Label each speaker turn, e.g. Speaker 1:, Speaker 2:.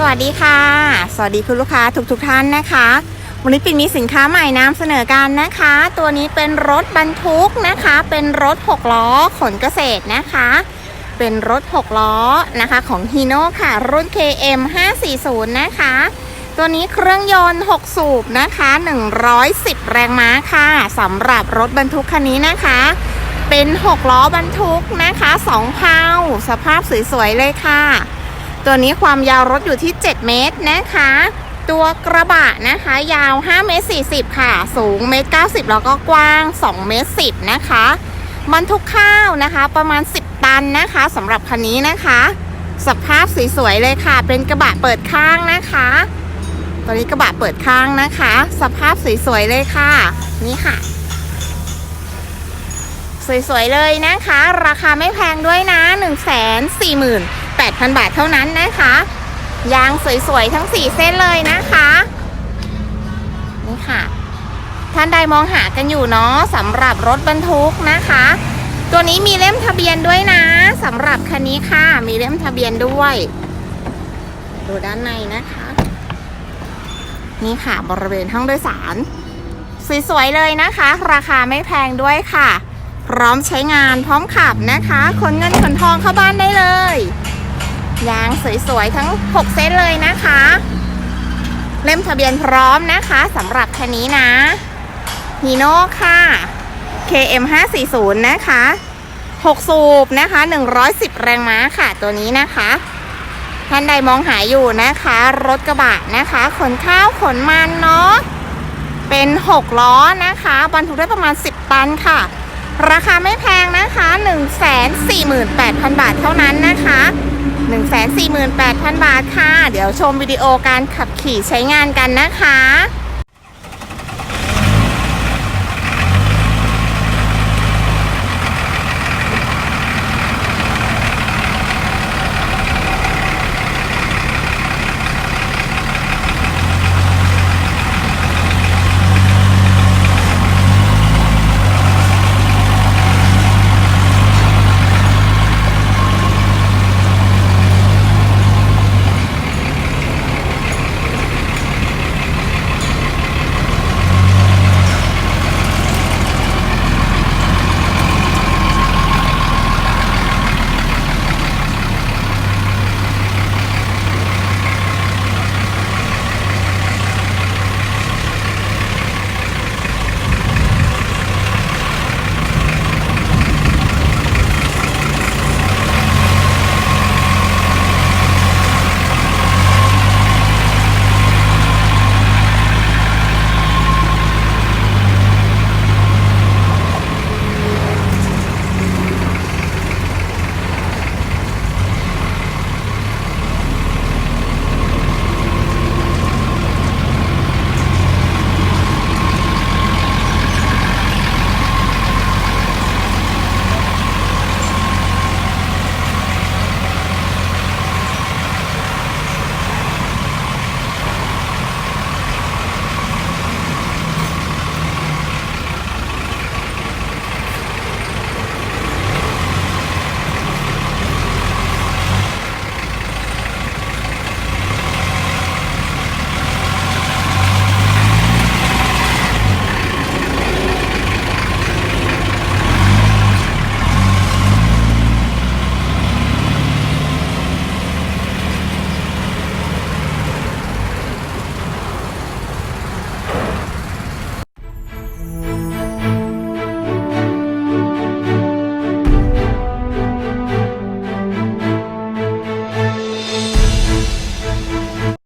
Speaker 1: สวัสดีค่ะ สวัสดีคุณลูกค้าทุกๆทท่านนะคะ วันนี้ปิ่นมีสินค้าใหม่นำเสนอกันนะคะ ตัวนี้เป็นรถบรรทุกนะคะ เป็นรถ6ล้อขนเกษตรนะคะ เป็นรถ6ล้อนะคะของ Hino ค่ะ รุ่น KM 540นะคะ ตัวนี้เครื่องยนต์ 6 สูบนะคะ 110 แรงม้าค่ะสำหรับรถบรรทุกคันนี้นะคะ เป็น 6 ล้อบรรทุกนะคะ2เพาสภาพสวยๆเลยค่ะ ตัวนี้ความยาวรถอยู่ที่ 7 เมตรนะคะ ตัวกระบะนะคะ ยาว 5 เมตร 40 ค่ะ สูงเมตร 90 แล้วก็กว้าง 2 เมตร 10 นะคะบรรทุกข้าวนะคะ ประมาณ 10 ตันนะคะสำหรับคันนี้นะคะ สภาพสวยๆเลยค่ะ เป็นกระบะเปิดข้างนะคะตัวนี้กระบะเปิดข้างนะคะ สภาพสวยๆเลยค่ะ นี่ค่ะ สวยๆเลยนะคะ ราคาไม่แพงด้วยนะ 1 4 8 0 0 0 8,000 บาทเท่านั้นนะคะ ยางสวยๆ ทั้ง 4 เส้นเลยนะคะนี่ค่ะ ท่านใดมองหากันอยู่เนาะสำหรับรถบรรทุกนะคะ ตัวนี้มีเล่มทะเบียนด้วยนะสำหรับคันนี้ค่ะ มีเล่มทะเบียนด้วย ดูด้านในนะคะ นี่ค่ะบริเวณห้องโดยสาร สวยๆเลยนะคะ ราคาไม่แพงด้วยค่ะพร้อมใช้งานพร้อมขับนะคะขนเงินขนทองเข้าบ้านได้เลย ยางสวยๆ ทั้ง 6เส้นเลยนะคะ เล่มทะเบียนพร้อมนะคะสำหรับคันนี้นะฮีโน่ค่ะ KM 540นะคะ 6 สูบนะคะ 110 แรงม้าค่ะตัวนี้นะคะ ท่านใดมองหาอยู่นะคะ รถกระบะนะคะขนข้าวขนมันเนาะเป็น 6 ล้อนะคะบรรทุกได้ประมาณ 10 ตันค่ะ ราคาไม่แพงนะคะ 148,000 บาทเท่านั้นนะคะ 148,000 บาทค่ะ เดี๋ยวชมวิดีโอการขับขี่ใช้งานกันนะคะ